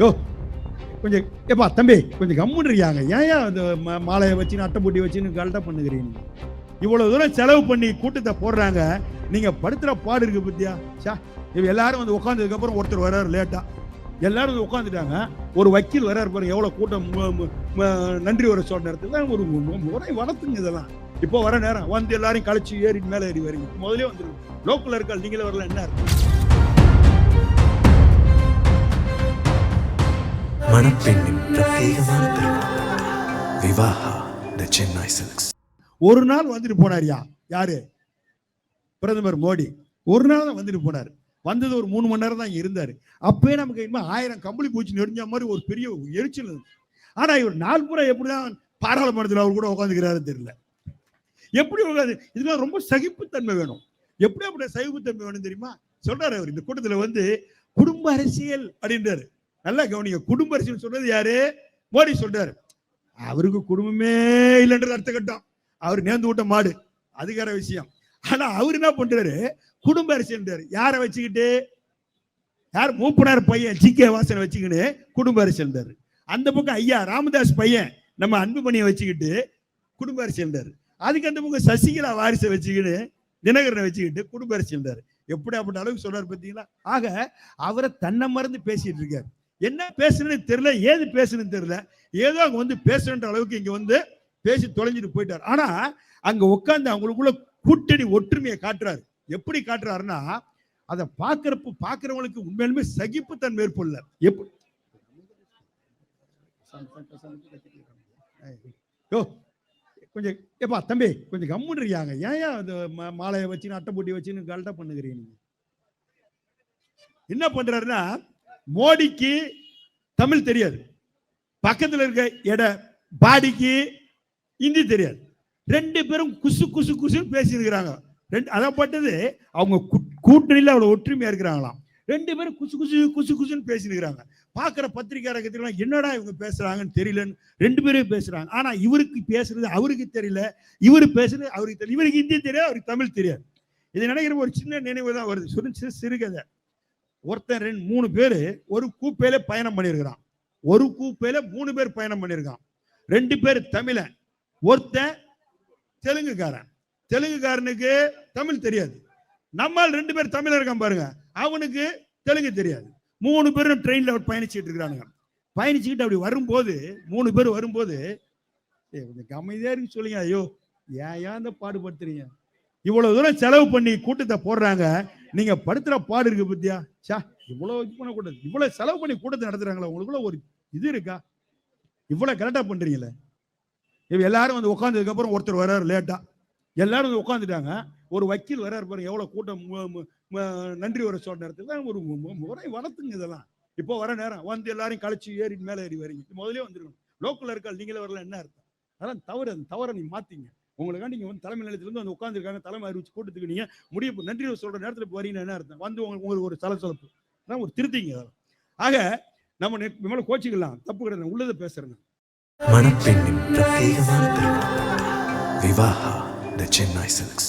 யோ கொஞ்சம் ஏப்பா தம்பி கொஞ்சம் கம்முன்னு இருக்கியாங்க ஏன் ஏன் அந்த மாலையை வச்சுன்னு அட்டை பூட்டி வச்சுன்னு கரெக்டாக பண்ணுகிறீங்க? இவ்வளோ தூரம் செலவு பண்ணி கூட்டத்தை போடுறாங்க. நீங்கள் படுத்துகிற பாடு இருக்குது பத்தியா? சா இவ எல்லாரும் வந்து உட்காந்ததுக்கப்புறம் ஒருத்தர் வர்றாரு லேட்டாக எல்லாரும் வந்து உட்காந்துட்டாங்க ஒரு வக்கீல் வர்றாரு பாருங்க எவ்வளோ கூட்டம் நன்றி வர சொல்ற நேரத்தில். ஒரு முறை வளர்த்துங்க இதெல்லாம். இப்போ வர நேரம் வந்து எல்லாரையும் கழிச்சு ஏறி மேலே ஏறி வரீங்க. முதலே வந்துருங்க. லோக்கல் இருக்கால் நீங்களே வரல என்ன இருக்கு மணப்பெண்ணின் பிரத்யேகமான விவாஹா த சென்னை சில்க்ஸ். ஒரு நாள் வந்துட்டு போனார்யா? யாரு? பிரதமர் மோடி. ஒரு நாள் தான் வந்துட்டு போனார். வந்தது ஒரு மூணு மணி நேரம் தான் இருந்தார் இருந்தாரு. அப்பவே நமக்கு என்ன ஆயிரம் கம்பளி பூச்சி நெறிஞ்ச மாதிரி ஒரு பெரிய எரிச்சல் இருந்துச்சு. ஆனா இவர் நாள் பூரா எப்படிதான் பாராளுமன்றத்தில் அவர் கூட உட்காந்துக்கிறாரு தெரியல. எப்படி உட்காந்து இதெல்லாம் ரொம்ப சகிப்புத்தன்மை வேணும். எப்படி அப்படி சகிப்புத்தன்மை வேணும் தெரியுமா? சொல்றாரு அவர் இந்த கூட்டத்துல வந்து குடும்ப அரசியல் அப்படின்றாரு. நல்லா கவனிங்க. குடும்ப அரசியல் சொல்றது யாரு? மோடி சொல்றாரு. அவருக்கு குடும்பமே இல்லைன்றது அர்த்த கட்டம். அவர் நேர்ந்து விட்ட மாடு. அதுக்கார விஷயம். ஆனா அவர் என்ன பண்றாரு? குடும்ப அரசியல் யாரை வச்சுக்கிட்டு? யார் மூப்பனார் பையன் ஜி கே வாசனை வச்சுக்கினு குடும்ப அரசியல் அந்த பக்கம் ஐயா ராமதாஸ் பையன் நம்ம அன்புமணியை வச்சுக்கிட்டு குடும்ப அரசியல் அதுக்கு அந்த பக்கம் சசிகலா வாரிசை வச்சுக்கின்னு தினகரனை வச்சுக்கிட்டு குடும்ப அரசியல் எப்படி அப்படி அளவுக்கு சொல்றாரு பார்த்தீங்களா ஆக அவரை தன்னை மறந்து பேசிட்டு இருக்காரு. என்ன பேசுறதுன்னு தெரியல ஏது பேசுறதுன்னு தெரியல. ஏதோ அங்க வந்து பேசுறன்ற அளவுக்கு இங்க வந்து பேசி தொலைஞ்சிட்டு போயிட்டார். ஆனா அங்க உட்காந்து அவங்களுக்குள்ள கூட்டணி ஒற்றுமையை காட்டுறாரு. எப்படி காட்டுறாருன்னா அதை பார்க்கறப்ப பார்க்கறவங்களுக்கு உண்மையிலுமே சகிப்புத்தன்மை ஏற்படல. எப்படி யோ கொஞ்சம் ஏப்பா தம்பி கொஞ்சம் கம்முன்னு இருக்கியாங்க ஏன் ஏன் அந்த மாலையை வச்சுன்னு அட்டை போட்டி வச்சுன்னு கரெக்டாக பண்ணுகிறீங்க என்ன பண்றாருன்னா மோடிக்கு தமிழ் தெரியாது. பக்கத்தில் இருக்க எட பாடிக்கு ஹிந்தி தெரியாது. ரெண்டு பேரும் குசு குசு குசுன்னு பேசியிருக்கிறாங்க. ரெண்டு அதைப்பட்டது அவங்க கூட்டணியில் அவ்வளோ ஒற்றுமையாக இருக்கிறாங்களாம். ரெண்டு பேரும் குசு குசு குசு குசுன்னு பேசியிருக்கிறாங்க. பார்க்குற பத்திரிக்கையாளர்கள் என்னடா இவங்க பேசுகிறாங்கன்னு தெரியலன்னு ரெண்டு பேரும் பேசுகிறாங்க ஆனால் இவருக்கு பேசுறது அவருக்கு தெரியல. இவர் பேசுறது அவருக்கு தெரியல. இவருக்கு ஹிந்தி தெரியாது அவருக்கு தமிழ் தெரியாது. இது நினைக்கிற ஒரு சின்ன நினைவு தான் வருது. சிறு சிறு சிறுகதை ஒருத்தன் ரெண்டு மூணு பேர் ஒரு கூப்பையில பயணம் பண்ணியிருக்கிறான் ஒரு கூப்பையில மூணு பேர் பயணம் பண்ணியிருக்கான் ரெண்டு பேர் தமிழன். ஒருத்தன் தெலுங்குக்காரன். தெலுங்குக்காரனுக்கு தமிழ் தெரியாது. நம்மால் ரெண்டு பேர் தமிழ் இருக்கான் பாருங்க. அவனுக்கு தெலுங்கு தெரியாது. மூணு பேரும் ட்ரெயின்ல பயணிச்சுட்டு இருக்கிறானுங்க. பயணிச்சுக்கிட்டு அப்படி வரும்போது மூணு பேர் வரும்போது ஏய், கொஞ்சம் அமைதியா இருக்கு சொல்லுங்க ஐயோ ஏன் ஏன் இந்த பாடுபடுத்துறீங்க? இவ்வளவு தூரம் செலவு பண்ணி கூட்டத்தை போடுறாங்க. நீங்க படுத்துற பாடு இருக்கு பத்தியா? சா இவ்வளவு இது பண்ண கூடாது. இவ்வளவு செலவு பண்ணி கூட்டத்தை நடத்துறாங்களா உங்களுக்குள்ள ஒரு இது இருக்கா? இவ்வளவு கரெக்டா பண்றீங்களே. இவ எல்லாரும் வந்து உட்காந்ததுக்கு அப்புறம் ஒருத்தர் வர்றாரு லேட்டா எல்லாரும் வந்து உட்காந்துட்டாங்க ஒரு வக்கீல் வர்றாரு பாருங்க எவ்வளவு கூட்டம் நன்றி வர சொல்ற நேரத்துல தான் ஒரு முறை வளர்த்துங்க இதெல்லாம். இப்போ வர நேரம் வந்து எல்லாரையும் கழிச்சு ஏறி மேலே ஏறி வரீங்க. முதலே வந்துருக்கணும். லோக்கல் இருக்கால் நீங்களே வரல என்ன அர்த்தம்? அதெல்லாம் தவறு அந்த தவறை நீ மாத்திங்க. உங்களுக்காண்டி நீங்கள் வந்து தலைமை நிலையத்திலேருந்து வந்து உட்காந்துருக்காங்க தலைமை அறிவிச்சு கூட்டத்துக்கு நீங்கள் முடிவு நன்றி சொல்கிற நேரத்தில் இப்போ வரீங்கன்னா என்ன அர்த்தம்? வந்து உங்களுக்கு உங்களுக்கு ஒரு சலசலப்பு. அதான் ஒரு திருத்திங்க ஆக நம்ம நெட் கோச்சிக்கலாம். தப்பு கிடையாது. உள்ளதை பேசுகிறேன் மணப்பெண்ணின் பிரத்யேகமான திருமணம் விவாஹா த சென்னை சில்க்ஸ்.